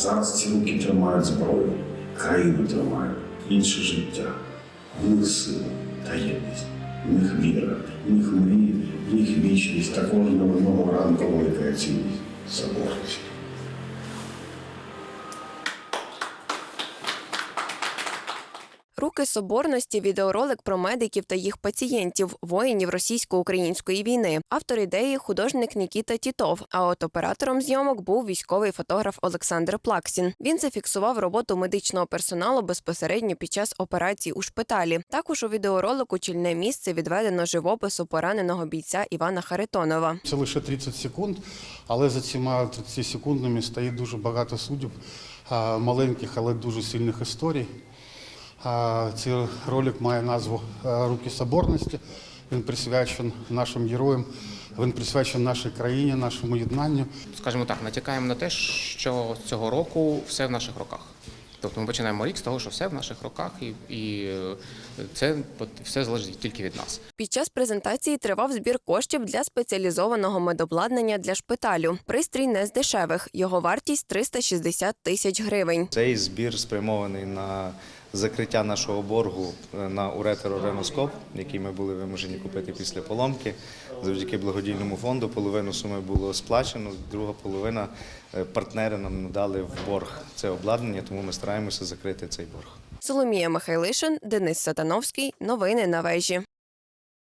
зараз ці руки тримають зброю, країну тримають, інше життя. в них сила та єдність, у них віра, в них мрії, в них вічність, та кожного нового ранку велика цінність, соборність. Руки соборності відеоролик про медиків та їх пацієнтів, воїнів російсько-української війни. Автор ідеї художник Нікіта Тітов. А от оператором зйомок був військовий фотограф Олександр Плаксін. Він зафіксував роботу медичного персоналу безпосередньо під час операції у шпиталі. Також у відеоролику чільне місце відведено живопису пораненого бійця Івана Харитонова. Це лише 30 секунд, але за цими 30 секундами стоїть дуже багато суддів, маленьких, але дуже сильних історій. А, Цей ролик має назву Руки соборності. Він присвячений нашим героям, він присвячений нашій країні, нашому єднанню. скажімо так, натякаємо на те, що цього року все в наших руках. Тобто ми починаємо рік з того, що все в наших руках, і, і е, це все залежить тільки від нас. Під час презентації тривав збір коштів для спеціалізованого медобладнання для шпиталю. Пристрій не з дешевих. Його вартість 360 тисяч гривень. Цей збір спрямований на закриття нашого боргу е, на уретерореноскоп, який ми були вимушені купити після поломки. Завдяки благодійному фонду половину суми було сплачено, друга половина е, партнери нам надали в борг це обладнання, тому ми стараємося закрити цей борг. Соломія Михайлишин, Денис Сатановський. Новини на вежі.